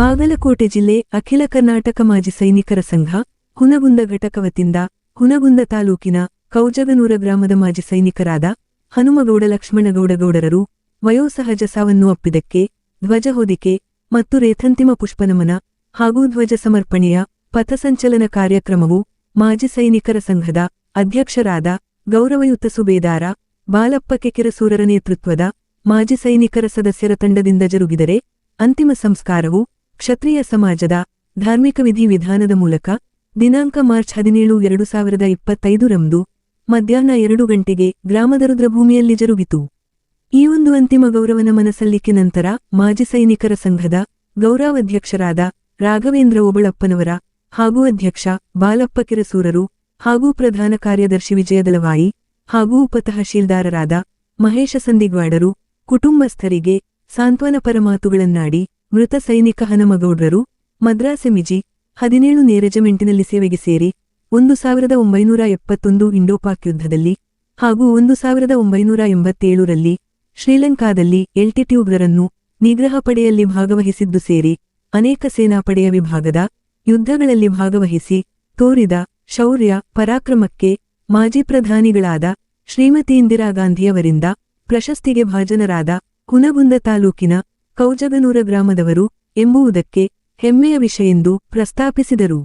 ಬಾಗಲಕೋಟೆ ಜಿಲ್ಲೆ ಅಖಿಲ ಕರ್ನಾಟಕ ಮಾಜಿ ಸೈನಿಕರ ಸಂಘ, ಹುನಗುಂದ ಘಟಕ ವತಿಯಿಂದ ಹುನಗುಂದ ತಾಲೂಕಿನ ಕೌಜಗನೂರ ಗ್ರಾಮದ ಮಾಜಿ ಸೈನಿಕರಾದ ಹನುಮಗೌಡ ಲಕ್ಷ್ಮಣಗೌಡಗೌಡರರು ವಯೋಸಹಜ ಸಾವನ್ನು ಅಪ್ಪಿದಕ್ಕೆ ಧ್ವಜ ಹೊದಿಕೆ ಮತ್ತು ರೇಥಂತಿಮ ಪುಷ್ಪನಮನ ಹಾಗೂ ಧ್ವಜ ಸಮರ್ಪಣೆಯ ಪಥಸಂಚಲನ ಕಾರ್ಯಕ್ರಮವು ಮಾಜಿ ಸೈನಿಕರ ಸಂಘದ ಅಧ್ಯಕ್ಷರಾದ ಗೌರವಯುತ ಸುಬೇದಾರ ಬಾಲಪ್ಪ ಕೆಕಿರಸೂರರ ನೇತೃತ್ವದ ಮಾಜಿ ಸೈನಿಕರ ಸದಸ್ಯರ ತಂಡದಿಂದ ಜರುಗಿದರೆ ಅಂತಿಮ ಸಂಸ್ಕಾರವು ಕ್ಷತ್ರಿಯ ಸಮಾಜದ ಧಾರ್ಮಿಕ ವಿಧಿ ವಿಧಾನದ ಮೂಲಕ ದಿನಾಂಕ ಮಾರ್ಚ್ ಹದಿನೇಳು, ಎರಡು ಸಾವಿರದ ಇಪ್ಪತ್ತೈದರಂದು ಮಧ್ಯಾಹ್ನ ಎರಡು ಗಂಟೆಗೆ ಗ್ರಾಮದ ರುದ್ರಭೂಮಿಯಲ್ಲಿ ಜರುಗಿತು. ಈ ಒಂದು ಅಂತಿಮ ಗೌರವನ ಮನಸಲ್ಲಿಕೆ ನಂತರ ಮಾಜಿ ಸೈನಿಕರ ಸಂಘದ ಗೌರವಾಧ್ಯಕ್ಷರಾದ ರಾಘವೇಂದ್ರ ಓಬಳಪ್ಪನವರ ಹಾಗೂ ಅಧ್ಯಕ್ಷ ಬಾಲಪ್ಪ ಕಿರಸೂರರು ಹಾಗೂ ಪ್ರಧಾನ ಕಾರ್ಯದರ್ಶಿ ವಿಜಯದಲವಾಯಿ ಹಾಗೂ ಉಪತಹಶೀಲ್ದಾರರಾದ ಮಹೇಶ ಸಂದಿಗ್ವಾಡರು ಕುಟುಂಬಸ್ಥರಿಗೆ ಸಾಂತ್ವನ ಪರಮಾತುಗಳನ್ನಾಡಿ ಮೃತ ಸೈನಿಕ ಹನಮಗೌಡ್ರರು ಮದ್ರಾಸೆಮಿಜಿ ಹದಿನೇಳು ನೇ ರೆಜಿಮೆಂಟಿನಲ್ಲಿ ಸೇವೆಗೆ ಸೇರಿ ಒಂದು ಸಾವಿರದ ಒಂಬೈನೂರ ಎಪ್ಪತ್ತೊಂದು ಇಂಡೋಪಾಕ್ ಯುದ್ಧದಲ್ಲಿ ಹಾಗೂ ಒಂದು ಸಾವಿರದ ಒಂಬೈನೂರ ಎಂಬತ್ತೇಳರಲ್ಲಿ ಶ್ರೀಲಂಕಾದಲ್ಲಿ ಎಲ್ಟಿಟ್ಯೂಬ್ರರನ್ನು ನಿಗ್ರಹ ಪಡೆಯಲ್ಲಿ ಭಾಗವಹಿಸಿದ್ದು ಸೇರಿ ಅನೇಕ ಸೇನಾಪಡೆಯ ವಿಭಾಗದ ಯುದ್ಧಗಳಲ್ಲಿ ಭಾಗವಹಿಸಿ ತೋರಿದ ಶೌರ್ಯ, ಪರಾಕ್ರಮಕ್ಕೆ ಮಾಜಿ ಪ್ರಧಾನಿಗಳಾದ ಶ್ರೀಮತಿ ಇಂದಿರಾ ಗಾಂಧಿಯವರಿಂದ ಪ್ರಶಸ್ತಿಗೆ ಭಾಜನರಾದ ಹುನಗುಂದ ತಾಲೂಕಿನ ಕೌಜಗನೂರ ಗ್ರಾಮದವರು ಎಂಬುವುದಕ್ಕೆ ಹೆಮ್ಮೆಯ ವಿಷಯ ಎಂದು ಪ್ರಸ್ತಾಪಿಸಿದರು.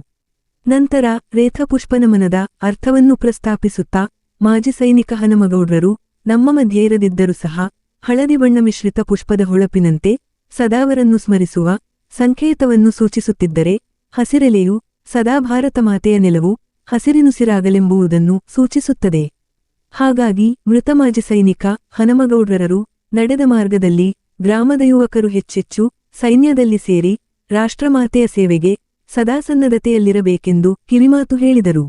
ನಂತರ ರೇಥಪುಷ್ಪನಮನದ ಅರ್ಥವನ್ನು ಪ್ರಸ್ತಾಪಿಸುತ್ತಾ ಮಾಜಿ ಸೈನಿಕ ಹನುಮಗೌಡರು ನಮ್ಮ ಮಧ್ಯೆ ಇರದಿದ್ದರೂ ಸಹ ಹಳದಿ ಬಣ್ಣ ಮಿಶ್ರಿತ ಪುಷ್ಪದ ಹೊಳಪಿನಂತೆ ಸದಾವರನ್ನು ಸ್ಮರಿಸುವ ಸಂಕೇತವನ್ನು ಸೂಚಿಸುತ್ತಿದ್ದರೆ ಹಸಿರೆಲೆಯು ಸದಾ ಭಾರತ ಮಾತೆಯ ನೆಲವು ಹಸಿರಿನುಸಿರಾಗಲೆಂಬುವುದನ್ನು ಸೂಚಿಸುತ್ತದೆ. ಹಾಗಾಗಿ ಮೃತ ಮಾಜಿ ಸೈನಿಕ ಹನಮಗೌಡರರು ನಡೆದ ಮಾರ್ಗದಲ್ಲಿ ಗ್ರಾಮದ ಯುವಕರು ಹೆಚ್ಚೆಚ್ಚು ಸೈನ್ಯದಲ್ಲಿ ಸೇರಿ ರಾಷ್ಟ್ರಮಾತೆಯ ಸೇವೆಗೆ ಸದಾ ಸನ್ನದ್ಧತೆಯಲ್ಲಿರಬೇಕೆಂದು ಕಿವಿಮಾತು ಹೇಳಿದರು.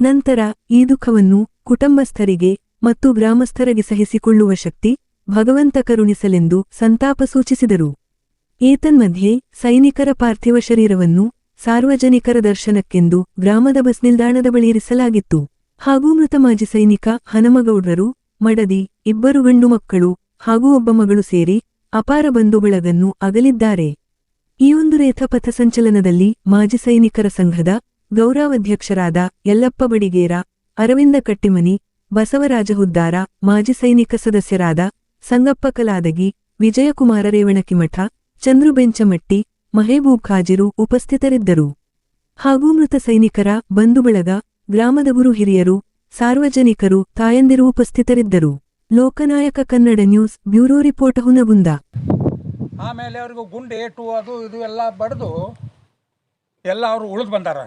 ನಂತರ ಈ ದುಃಖವನ್ನು ಕುಟುಂಬಸ್ಥರಿಗೆ ಮತ್ತು ಗ್ರಾಮಸ್ಥರಿಗೆ ಸಹಿಸಿಕೊಳ್ಳುವ ಶಕ್ತಿ ಭಗವಂತ ಕರುಣಿಸಲೆಂದು ಸಂತಾಪ ಸೂಚಿಸಿದರು. ಏತನ್ಮಧ್ಯೆ ಸೈನಿಕರ ಪಾರ್ಥಿವ ಶರೀರವನ್ನು ಸಾರ್ವಜನಿಕರ ದರ್ಶನಕ್ಕೆಂದು ಗ್ರಾಮದ ಬಸ್ ನಿಲ್ದಾಣದ ಬಳಿ ಇರಿಸಲಾಗಿತ್ತು. ಹಾಗೂ ಮೃತ ಮಾಜಿ ಸೈನಿಕ ಹನಮಗೌಡರು ಮಡದಿ, ಇಬ್ಬರು ಗಂಡು ಮಕ್ಕಳು ಹಾಗೂ ಒಬ್ಬ ಮಗಳು ಸೇರಿ ಅಪಾರ ಬಂಧುಗಳಗನ್ನು ಅಗಲಿದ್ದಾರೆ. ಈ ಒಂದು ರೇಥಪಥ ಸಂಚಲನದಲ್ಲಿ ಮಾಜಿ ಸೈನಿಕರ ಸಂಘದ ಗೌರವಾಧ್ಯಕ್ಷರಾದ ಯಲ್ಲಪ್ಪ ಬಡಿಗೇರ, ಅರವಿಂದ ಕಟ್ಟಿಮನಿ, ಬಸವರಾಜ ಹುದ್ದಾರ, ಮಾಜಿ ಸೈನಿಕ ಸದಸ್ಯರಾದ ಸಂಗಪ್ಪ ಕಲಾದಗಿ, ವಿಜಯಕುಮಾರ ರೇವಣಕಿಮಠ, ಚಂದ್ರು ಬೆಂಚಮಟ್ಟಿ, ಮಹೇಬೂಬ್ ಖಾಜಿರು ಉಪಸ್ಥಿತರಿದ್ದರು. ಹಾಗೂ ಮೃತ ಸೈನಿಕರ ಬಂಧುಬಳಗ, ಗ್ರಾಮದ ಗುರು ಹಿರಿಯರು, ಸಾರ್ವಜನಿಕರು ತಾಯಂದಿರು ಉಪಸ್ಥಿತರಿದ್ದರು. Lokanayaka Kannada news, bureau report, Hunagunda. ಆಮೇಲೆ ಅವ್ರಿಗೂ ಗುಂಡು ಏಟು, ಅದು ಇದು ಎಲ್ಲ ಬಡಿದು ಎಲ್ಲ ಅವರು ಉಳಿದು ಬಂದಾರ.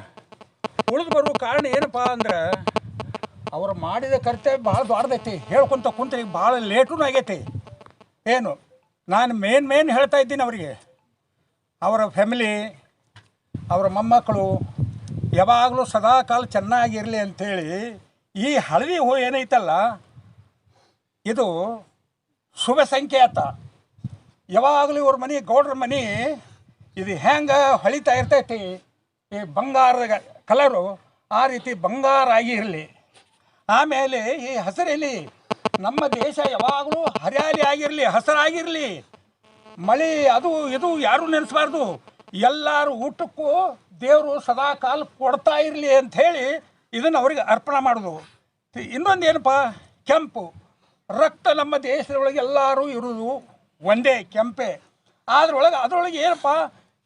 ಉಳಿದು ಬರುವ ಕಾರಣ ಏನಪ್ಪ ಅಂದ್ರೆ, ಅವರು ಮಾಡಿದ ಕರ್ತವ್ಯ ಭಾಳ ದೊಡ್ಡದೈತಿ. ಹೇಳ್ಕೊಂತ ಕುಂತ ಈಗ ಭಾಳ ಲೇಟೂ ಆಗೈತಿ. ಏನು, ನಾನು ಮೇನ್ ಮೇನ್ ಹೇಳ್ತಾ ಇದ್ದೀನಿ ಅವರಿಗೆ. ಅವರ ಫ್ಯಾಮಿಲಿ ಅವರ ಮೊಮ್ಮಕ್ಕಳು, ಯಾವಾಗಲೂ ಸದಾ ಕಾಲ ಚೆನ್ನಾಗಿರಲಿ ಅಂಥೇಳಿ ಈ ಹಳದಿ ಹೂ ಏನೈತಲ್ಲ ಇದು ಶುಭ ಸಂಕೇತ. ಯಾವಾಗಲೂ ಇವ್ರ ಮನೆ, ಗೌಡ್ರ ಮನೆ, ಇದು ಹೆಂಗೆ ಹೊಳಿತಾ ಇರ್ತೈತಿ, ಈ ಬಂಗಾರದ ಕಲರು ಆ ರೀತಿ ಬಂಗಾರ ಆಗಿರಲಿ. ಆಮೇಲೆ ಈ ಹಸಿರಲ್ಲಿ ನಮ್ಮ ದೇಶ ಯಾವಾಗಲೂ ಹರಿಯಾಲಿ ಆಗಿರಲಿ, ಹಸಿರಾಗಿರಲಿ. ಮಳೆ ಅದು ಇದು ಯಾರೂ ನೆನೆಸ್ಬಾರ್ದು. ಎಲ್ಲರೂ ಊಟಕ್ಕೂ ದೇವರು ಸದಾ ಕಾಲ ಕೊಡ್ತಾ ಇರಲಿ ಅಂಥೇಳಿ ಇದನ್ನು ಅವ್ರಿಗೆ ಅರ್ಪಣೆ ಮಾಡೋದು. ಇನ್ನೊಂದು ಏನಪ್ಪ ಕೆಂಪು. ರಕ್ತ ನಮ್ಮ ದೇಶದೊಳಗೆ ಎಲ್ಲರೂ ಇರೋದು ಒಂದೇ ಕೆಂಪೆ. ಅದ್ರೊಳಗೆ ಅದರೊಳಗೆ ಏನಪ್ಪ?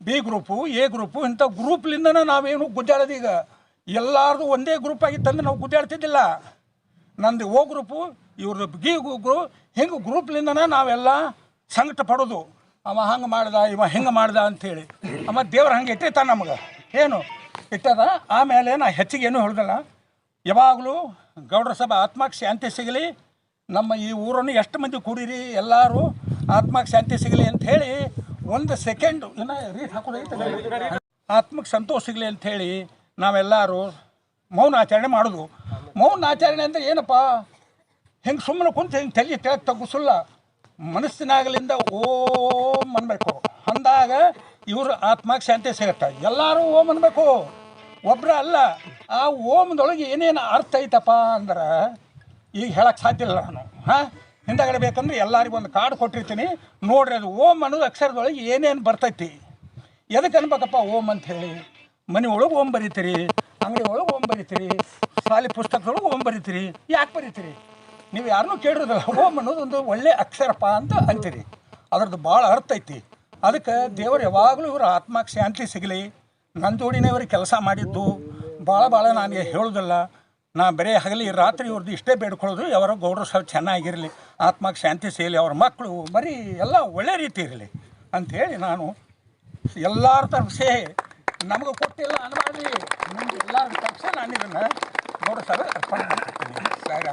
ಬಿ ಗ್ರೂಪು, ಎ ಗ್ರೂಪು, ಇಂಥ ಗ್ರೂಪ್ಲಿಂದನೇ ನಾವೇನು ಗುದ್ದಾಡೋದು ಈಗ? ಎಲ್ಲರದು ಒಂದೇ ಗ್ರೂಪ್ ಆಗಿತ್ತಂದ್ರೆ ನಾವು ಗುದ್ದಾಡ್ತಿದ್ದಿಲ್ಲ. ನಂದು ಓ ಗ್ರೂಪು, ಇವ್ರದ್ದು ಗಿ ಗ್ರೂ ಹಿಂಗೆ ಗ್ರೂಪ್ಲಿಂದನೇ ನಾವೆಲ್ಲ ಸಂಕಟ ಪಡೋದು. ಅವ ಹಂಗೆ ಮಾಡ್ದ, ಇವ ಹಿಂಗೆ ಮಾಡ್ದ ಅಂಥೇಳಿ. ಅವ ದೇವ್ರು ಹಂಗೆ ಇಟ್ಟಿರ್ತ ನಮ್ಗೆ. ಏನು? ಇಟ್ಟದ. ಆಮೇಲೆ ನಾ ಹೆಚ್ಚಿಗೆ ಏನು ಹೇಳ್ದಲ್ಲ. ಯಾವಾಗಲೂ ಗೌಡ್ರ ಸಭಾ ಆತ್ಮಕ್ಕೆ ಶಾಂತಿ ಸಿಗಲಿ. ನಮ್ಮ ಈ ಊರನ್ನು ಎಷ್ಟು ಮಂದಿ ಕೂಡಿರಿ? ಎಲ್ಲರೂ ಆತ್ಮಕ್ಕೆ ಶಾಂತಿ ಸಿಗಲಿ ಅಂತ ಹೇಳಿ ಒಂದು ಸೆಕೆಂಡ್ ಇನ್ನು ರೀಟ್ ಹಾಕೋದೈತೆ ಆತ್ಮಕ್ಕೆ ಸಂತೋಷ ಸಿಗಲಿ ಅಂತ ಹೇಳಿ ನಾವೆಲ್ಲರೂ ಮೌನ ಆಚರಣೆ ಮಾಡೋದು. ಮೌನ ಆಚರಣೆ ಅಂದರೆ ಏನಪ್ಪ? ಹಿಂಗೆ ಸುಮ್ಮನೆ ಕುಂತು ಹಿಂಗೆ ತಲೆ ತೆಳಗೆ ತಗ್ಗಿಸಲ್ಲ ಮನಸ್ಸಿನಾಗಲಿಂದ ಓಂ ಅನ್ಬೇಕು. ಅಂದಾಗ ಇವರು ಆತ್ಮಕ್ಕೆ ಶಾಂತಿ ಸಿಗುತ್ತೆ. ಎಲ್ಲರೂ ಓಂ ಅನ್ಬೇಕು. ಒಬ್ಬರ ಅಲ್ಲ. ಆ ಓಮ್ದೊಳಗೆ ಏನೇನು ಅರ್ಥ ಐತಪ್ಪ ಅಂದ್ರೆ ಈಗ ಹೇಳಕ್ಕೆ ಸಾಧ್ಯ ಇಲ್ಲ ನಾನು. ಹಾಂ? ಹಿಂದಗಡೆ ಬೇಕಂದ್ರೆ ಎಲ್ಲರಿಗೂ ಒಂದು ಕಾರ್ಡ್ ಕೊಟ್ಟಿರ್ತೀನಿ. ನೋಡ್ರಿ ಅದು ಓಮ್ ಅನ್ನೋದು ಅಕ್ಷರದೊಳಗೆ ಏನೇನು ಬರ್ತೈತಿ. ಎದಕ್ಕೆ ಅನ್ಬೇಕಪ್ಪ ಓಮ್ ಅಂತ ಹೇಳಿ? ಮನೆ ಒಳಗೆ ಓಮ್ ಬರೀತೀರಿ, ಅಂಗಡಿ ಒಳಗೆ ಓಮ್ ಬರೀತೀರಿ, ಶಾಲೆ ಪುಸ್ತಕದೊಳಗೆ ಓಮ್ ಬರೀತೀರಿ, ಯಾಕೆ ಬರೀತೀರಿ? ನೀವು ಯಾರನ್ನೂ ಕೇಳಿರೋದಿಲ್ಲ. ಓಮ್ ಅನ್ನೋದು ಒಂದು ಒಳ್ಳೆ ಅಕ್ಷರಪ್ಪ ಅಂತ ಅಂತೀರಿ. ಅದ್ರದ್ದು ಭಾಳ ಅರ್ಥ ಐತಿ. ಅದಕ್ಕೆ ದೇವರು ಯಾವಾಗಲೂ ಇವರು ಆತ್ಮಕ್ಕೆ ಶಾಂತಿ ಸಿಗಲಿ. ನನ್ನ ಜೋಡಿನೇ ಇವ್ರಿಗೆ ಕೆಲಸ ಮಾಡಿದ್ದು. ಭಾಳ ಭಾಳ ನನಗೆ ಹೇಳೋದಿಲ್ಲ. ನಾ ಬರೀ ಹಗಲಿ ರಾತ್ರಿ ಇವ್ರದ್ದು ಇಷ್ಟೇ ಬೇಡ್ಕೊಳ್ಳೋದು ಅವರ ಗೌಡ್ರು ಸ್ವಲ್ಪ ಚೆನ್ನಾಗಿರಲಿ ಆತ್ಮಕ್ಕೆ ಶಾಂತಿ ಸೇಲಿ, ಅವ್ರ ಮಕ್ಕಳು ಬರೀ ಎಲ್ಲ ಒಳ್ಳೆ ರೀತಿ ಇರಲಿ ಅಂಥೇಳಿ ನಾನು ಎಲ್ಲರ ತರಫೆ ನಮಗೆ ಕೊಟ್ಟಿಲ್ಲ ಅನ್ಬಾರ್ದು ನಿಮ್ಗೆ ಎಲ್ಲರ ತರಫೆ ನಾನು ಇದನ್ನು ಗೌಡ್ರ ಸಾಹೇಬ್ ಅರ್ಪಣೆ ಮಾಡ್ತೀನಿ ಸರಿ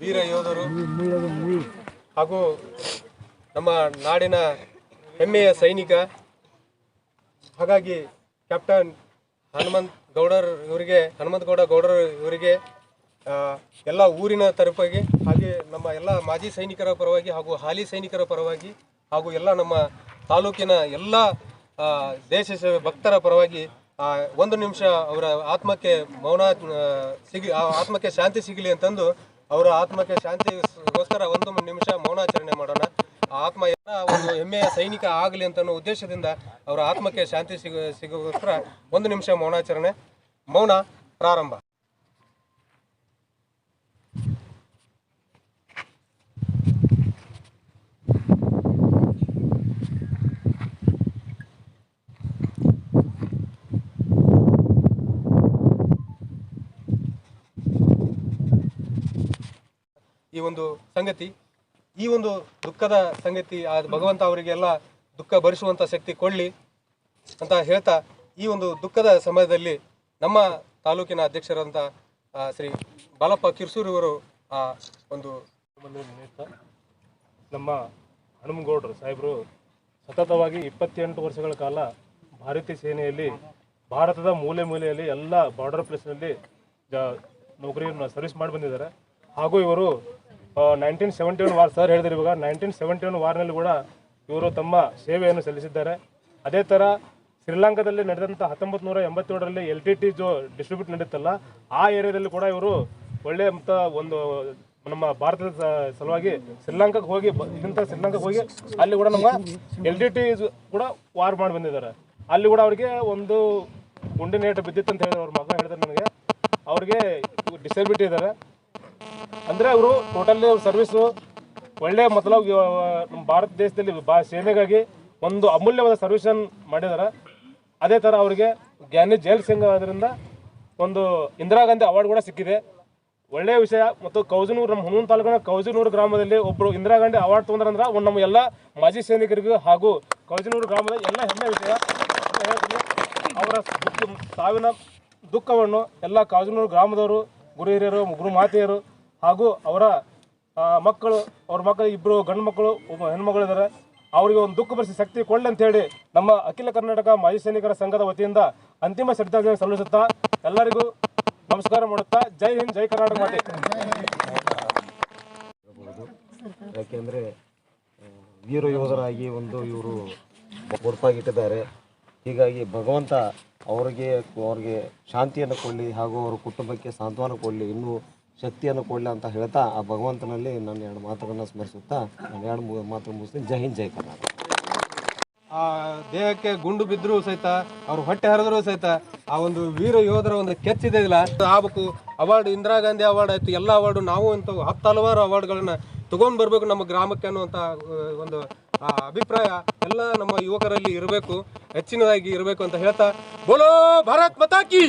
ವೀರ ಯೋಧರು ಹಾಗೂ ನಮ್ಮ ನಾಡಿನ ಹೆಮ್ಮೆಯ ಸೈನಿಕ, ಹಾಗಾಗಿ ಕ್ಯಾಪ್ಟನ್ ಹನುಮಂತ್ ಗೌಡರ್ ಇವರಿಗೆ ಹನುಮಂತಗೌಡ ಗೌಡರ್ ಇವರಿಗೆ ಎಲ್ಲ ಊರಿನ ತರಪಾಗಿ ಹಾಗೆ ನಮ್ಮ ಎಲ್ಲ ಮಾಜಿ ಸೈನಿಕರ ಪರವಾಗಿ ಹಾಗೂ ಹಾಲಿ ಸೈನಿಕರ ಪರವಾಗಿ ಹಾಗೂ ಎಲ್ಲ ನಮ್ಮ ತಾಲೂಕಿನ ಎಲ್ಲ ದೇಶ ಭಕ್ತರ ಪರವಾಗಿ ಒಂದು ನಿಮಿಷ ಅವರ ಆತ್ಮಕ್ಕೆ ಮೌನ ಸಿಗಿ ಆತ್ಮಕ್ಕೆ ಶಾಂತಿ ಸಿಗಲಿ ಅಂತಂದು ಅವರ ಆತ್ಮಕ್ಕೆ ಶಾಂತಿಗೋಸ್ಕರ ಒಂದು ನಿಮಿಷ ಮೌನಾಚರಣೆ ಮಾಡೋಣ. ಆತ್ಮ ಒಂದು ಹೆಮ್ಮೆಯ ಸೈನಿಕ ಆಗಲಿ ಅಂತ ಉದ್ದೇಶದಿಂದ ಅವರ ಆತ್ಮಕ್ಕೆ ಶಾಂತಿ ಸಿಗ ಸಿಗೋಸ್ಕರ ಒಂದು ನಿಮಿಷ ಮೌನಾಚರಣೆ. ಮೌನ ಪ್ರಾರಂಭ. ಈ ಒಂದು ಸಂಗತಿ, ಈ ಒಂದು ದುಃಖದ ಸಂಗತಿ, ಆ ಭಗವಂತ ಅವರಿಗೆಲ್ಲ ದುಃಖ ಭರಿಸುವಂಥ ಶಕ್ತಿ ಕೊಡಲಿ ಅಂತ ಹೇಳ್ತಾ ಈ ಒಂದು ದುಃಖದ ಸಮಯದಲ್ಲಿ ನಮ್ಮ ತಾಲೂಕಿನ ಅಧ್ಯಕ್ಷರಂತ ಶ್ರೀ ಬಾಲಪ್ಪ ಕಿರ್ಸೂರ್ ಇವರು, ಆ, ಒಂದು ನಮ್ಮ ಹನುಮಗೌಡರು ಸಾಹೇಬರು ಸತತವಾಗಿ ಇಪ್ಪತ್ತೆಂಟು ವರ್ಷಗಳ ಕಾಲ ಭಾರತೀಯ ಸೇನೆಯಲ್ಲಿ, ಭಾರತದ ಮೂಲೆ ಮೂಲೆಯಲ್ಲಿ ಎಲ್ಲ ಬಾರ್ಡರ್ ಪ್ಲೇಸ್ನಲ್ಲಿ ಜ, ನೌಕರಿಯನ್ನು ಸರ್ವಿಸ್ ಮಾಡಿ ಬಂದಿದ್ದಾರೆ. ಹಾಗೂ ಇವರು nineteen seventy one war sir ಹೇಳಿದ್ರು ಇವಾಗ. ನೈನ್ಟೀನ್ ಸೆವೆಂಟಿ ಒನ್ ವಾರ್ನಲ್ಲಿ ಕೂಡ ಇವರು ತಮ್ಮ ಸೇವೆಯನ್ನು ಸಲ್ಲಿಸಿದ್ದಾರೆ. ಅದೇ ಥರ ಶ್ರೀಲಂಕಾದಲ್ಲಿ ನಡೆದಂಥ ಹತ್ತೊಂಬತ್ತು ನೂರ ಎಂಬತ್ತೇಳರಲ್ಲಿ ಎಲ್ ಟಿ ಟಿ ಜೋ ಡಿಸ್ಟ್ರಿಬ್ಯೂಟ್ ನಡೀತಲ್ಲ ಆ ಏರಿಯಾದಲ್ಲಿ ಕೂಡ ಇವರು ಒಳ್ಳೆಯ ಅಂತ ಒಂದು ನಮ್ಮ ಭಾರತದ ಸಲುವಾಗಿ ಶ್ರೀಲಂಕಾಕ್ಕೆ ಹೋಗಿ ಇಂಥ ಶ್ರೀಲಂಕಾಕ್ಕೆ ಹೋಗಿ ಅಲ್ಲಿ ಕೂಡ ನಮ್ಮ ಎಲ್ ಟಿ ಟಿ ಕೂಡ ವಾರ್ ಮಾಡಿ ಬಂದಿದ್ದಾರೆ. ಅಲ್ಲಿ ಕೂಡ ಅವರಿಗೆ ಒಂದು ಗುಂಡಿನ ಏಟು ಬಿದ್ದಿತ್ತು ಅಂತ ಹೇಳಿದ್ರು ಅವ್ರ ಮಗ ಹೇಳಿದ್ರು ನನಗೆ. ಅವ್ರಿಗೆ ಡಿಸೇಬಿಲಿಟಿ ಇದ್ದಾರೆ. ಅಂದರೆ ಅವರು ಟೋಟಲಿ ಸರ್ವಿಸು ಒಳ್ಳೆ ಮೊದಲ ನಮ್ಮ ಭಾರತ ದೇಶದಲ್ಲಿ ಬಾ ಸೇವೆಗಾಗಿ ಒಂದು ಅಮೂಲ್ಯವಾದ ಸರ್ವಿಸನ್ ಮಾಡಿದ್ದಾರೆ ಅದೇ ಥರ ಅವರಿಗೆ ಜ್ಞಾನಿ ಜೈಲ್ ಸಿಂಗ್ ಆದ್ದರಿಂದ ಒಂದು ಇಂದಿರಾ ಗಾಂಧಿ ಅವಾರ್ಡ್ ಕೂಡ ಸಿಕ್ಕಿದೆ. ಒಳ್ಳೆಯ ವಿಷಯ. ಮತ್ತು ಕೌಜನೂರು, ನಮ್ಮ ಹುನೂರು ತಾಲೂಕಿನ ಕೌಜನೂರು ಗ್ರಾಮದಲ್ಲಿ ಒಬ್ಬರು ಇಂದಿರಾ ಗಾಂಧಿ ಅವಾರ್ಡ್ ತೊಗೊಂಡ್ರಂದ್ರೆ ಒಂದು ನಮ್ಮ ಎಲ್ಲ ಮಾಜಿ ಸೈನಿಕರಿಗೂ ಹಾಗೂ ಕೌಜನೂರು ಗ್ರಾಮದ ಎಲ್ಲ ಹೆಮ್ಮೆ ವಿಷಯ. ಅವರ ಸಾವಿನ ದುಃಖವನ್ನು ಎಲ್ಲ ಕಾಜನೂರು ಗ್ರಾಮದವರು, ಗುರು ಹಿರಿಯರು, ಗುರು ಮಾತೆಯರು ಹಾಗೂ ಅವರ ಮಕ್ಕಳು, ಅವ್ರ ಮಕ್ಕಳು ಇಬ್ಬರು ಗಂಡು ಮಕ್ಕಳು, ಒಬ್ಬ ಹೆಣ್ಮಗಳು ಇದ್ದಾರೆ ಅವರಿಗೆ ಒಂದು ದುಃಖ ಭರಿಸಿ ಶಕ್ತಿ ಕೊಡಲಿ ಅಂತ ಹೇಳಿ ನಮ್ಮ ಅಖಿಲ ಕರ್ನಾಟಕ ಮಾಜಿ ಸೈನಿಕರ ಸಂಘದ ವತಿಯಿಂದ ಅಂತಿಮ ಶ್ರದ್ಧಾಂಜಲಿ ಸಲ್ಲಿಸುತ್ತಾ ಎಲ್ಲರಿಗೂ ನಮಸ್ಕಾರ ಮಾಡುತ್ತಾ ಜೈ ಹಿಂದ್, ಜೈ ಕರ್ನಾಟಕ ಮಾತೆ. ಯಾಕೆಂದರೆ ವೀರ ಯೋಧರಾಗಿ ಒಂದು ಇವರು ಒಡ್ಪಾಗಿಟ್ಟಿದ್ದಾರೆ ಹೀಗಾಗಿ ಭಗವಂತ ಅವರಿಗೆ ಅವರಿಗೆ ಶಾಂತಿಯನ್ನು ಕೊಡಲಿ ಹಾಗೂ ಅವರ ಕುಟುಂಬಕ್ಕೆ ಸಾಂತ್ವನ ಕೊಡಲಿ. ಇನ್ನೂ ಶಕ್ತಿಯನ್ನು ಕೊಡಲಿ ಅಂತ ಹೇಳ್ತಾ ಆ ಭಗವಂತನಲ್ಲಿ ನನ್ನ ಎರಡು ಮಾತುಗಳನ್ನು ಸ್ಮರಿಸುತ್ತಾ ನಾನು ಎರಡು ಮೂ- ಮಾತು ಮುಗಿಸ್ತೀನಿ. ಜೈ ಹಿಂದ್, ಜೈ ಕರ್ನಾಟಕ. ಆ ದೇಹಕ್ಕೆ ಗುಂಡು ಬಿದ್ದರೂ ಸಹಿತ, ಅವ್ರ ಹೊಟ್ಟೆ ಹರಿದ್ರು ಸಹಿತ, ಆ ಒಂದು ವೀರ ಯೋಧರ ಒಂದು ಕೆಚ್ಚಿದೆಯಲ್ಲ ಆಗಬೇಕು ಅವಾರ್ಡ್ ಇಂದಿರಾ ಗಾಂಧಿ ಅವಾರ್ಡ್ ಆಯಿತು, ಎಲ್ಲ ಅವಾರ್ಡು ನಾವು ಇಂಥವು ಹತ್ತು ಹಲವಾರು ಅವಾರ್ಡ್ಗಳನ್ನ ತಗೊಂಡ್ ಬರ್ಬೇಕು ನಮ್ಮ ಗ್ರಾಮಕ್ಕೆ ಅನ್ನುವಂತ ಒಂದು ಅಭಿಪ್ರಾಯ ಎಲ್ಲ ನಮ್ಮ ಯುವಕರಲ್ಲಿ ಇರಬೇಕು ಹೆಚ್ಚಿನದಾಗಿ ಇರಬೇಕು ಅಂತ ಹೇಳ್ತಾ ಬೋಲೋ ಭಾರತ್ ಮತಾಕಿ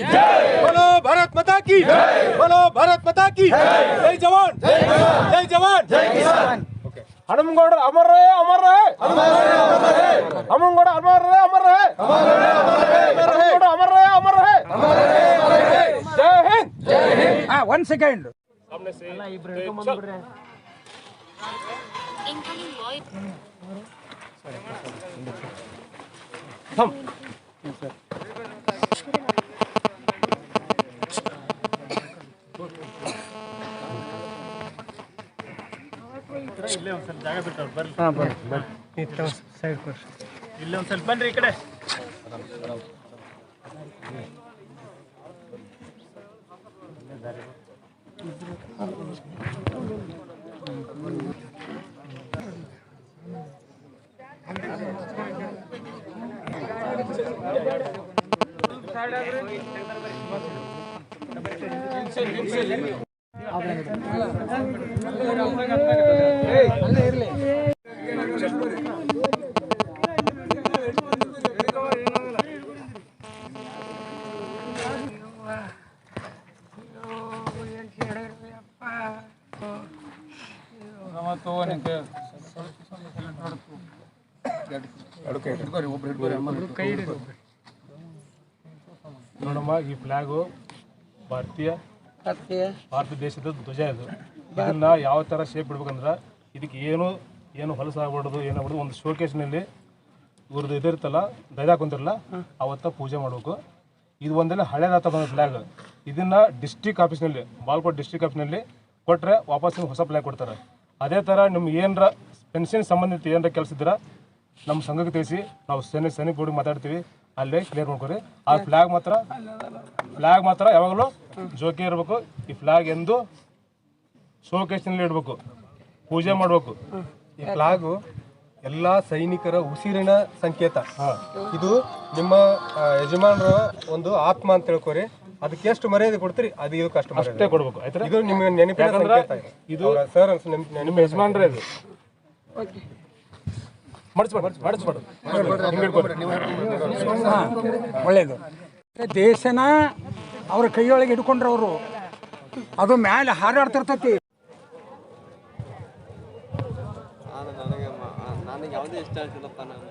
ಬೋಲೋ ಭಾರತ್ ಮತಾಕಿ ಬೋಲೋ ಭಾರತ್ ಮತಾಕಿ ಜೈ ಜವಾನ್! ಜೈ ಜವಾನ್! ಜೈ ಕಿಸಾನ್! ಹನುಮಗೌಡ ಅಮರ ಅಮರ ರೇ ಹನುಮಗೌಡ ಅಮರ ರೇ ಅಮರ ಹನುಮಗೌಡ ಅಮರ ಅಮರ ಹಿಂದ್ ಜೈ ಹಿಂದ್! ಹಾ ಒಂದ್ ಸೆಕೆಂಡ್ Incoming voice. ಇಲ್ಲಿ ಒಂದ್ ಸ್ವಲ್ಪ ಬನ್ರಿ ಈ ಕಡೆ ಅಲ್ಲೇ ಇರಲಿ ನೋಡಮ್ಮ ಈ ಫ್ಲಾಗು ಭಾರತೀಯ ಭಾರತ ದೇಶದ ಧ್ವಜ ಇದು. ಇದನ್ನ ಯಾವ ಥರ ಶೇಪ್ ಬಿಡ್ಬೇಕಂದ್ರೆ ಇದಕ್ಕೆ ಏನು ಏನು ಹೊಲಸಾಗಬಾರ್ದು ಏನಾಗ್ಬಾರ್ದು ಒಂದು ಶೋಕೇಸ್ನಲ್ಲಿ ಇವ್ರದ್ದು ಇದಿರ್ತಲ್ಲ ಧ್ವಜ ಕುಂತಿರಲ್ಲ ಅವತ್ತ ಪೂಜೆ ಮಾಡಬೇಕು. ಇದು ಒಂದೆಲ್ಲ ಹಳೇದಾತ ಬಂದ ಫ್ಲಾಗ್ ಇದನ್ನ ಡಿಸ್ಟಿಕ್ ಆಫೀಸ್ನಲ್ಲಿ ಬಾಲ್ಕೋಟ್ ಡಿಸ್ಟಿಕ್ ಆಫೀಸ್ನಲ್ಲಿ ಕೊಟ್ಟರೆ ವಾಪಸ್ ಹೊಸ ಫ್ಲಾಗ್ ಕೊಡ್ತಾರೆ. ಅದೇ ಥರ ನಿಮ್ಗೆ ಏನರ ಪೆನ್ಷನ್ ಸಂಬಂಧಿತ ಏನರ ಕೆಲಸ ಇದ್ರೆ ನಮ್ಮ ಸಂಘಕ್ಕೆ ತಿಳಿಸಿ ನಾವು ಸೈನಿಕ ಸೈನಿಕ ಬೋರ್ಡಿಗೆ ಮಾತಾಡ್ತೀವಿ. ಅಲ್ಲೇ ಕ್ಲಿಯರ್ ಮಾಡ್ಕೊರಿ ಆ ಫ್ಲಾಗ್ ಮಾತ್ರ ಫ್ಲಾಗ್ ಮಾತ್ರ ಯಾವಾಗಲೂ ಜೋಕೆ ಇರಬೇಕು. ಈ ಫ್ಲಾಗ್ ಎಂದು ಶೋಕೇಶ್ನಲ್ಲಿ ಇಡಬೇಕು. ಪೂಜೆ ಮಾಡಬೇಕು. ಈ ಫ್ಲಾಗು ಎಲ್ಲಾ ಸೈನಿಕರ ಉಸಿರಿನ ಸಂಕೇತ. ಇದು ನಿಮ್ಮ ಯಜಮಾನರ ಒಂದು ಆತ್ಮ ಅಂತ ತಿಳ್ಕೊರಿ. ಅದಕ್ಕೆ ಎಷ್ಟು ಮರ್ಯಾದೆ ಕೊಡ್ತೀರಿ? ಅದು ಇದು ಅಷ್ಟು ಅಷ್ಟೇ ಕೊಡ್ಬೇಕು ಆಯ್ತಾ? ಇದು ನಿಮಗೆ ನೆನಪಿನ ಸಂಕೇತ ಇದು. ಸರ್ ನೆನ್ಪ್- ನಿಮ್ಮ ಯಜಮಾನ್ರೇ ಇದು. ಮಡಿಸ್ಬೇಡ ಮಡಿಸ್ಬೇಡ ಹಿಂಗೆ ಒಳ್ಳೇದು. ದೇಶನ ಅವ್ರ ಕೈಯೊಳಗೆ ಹಿಡ್ಕೊಂಡ್ರೆ ಅವರು. ಅದು ಮ್ಯಾಲೆ ಹಾರಾಡ್ತಿರ್ತೈತಿ ನನಗೆ ನನಗೆ ಯಾವುದೇ ಇಷ್ಟ ಆಗ್ತಿಲ್ಲಪ್ಪ ನಾನು.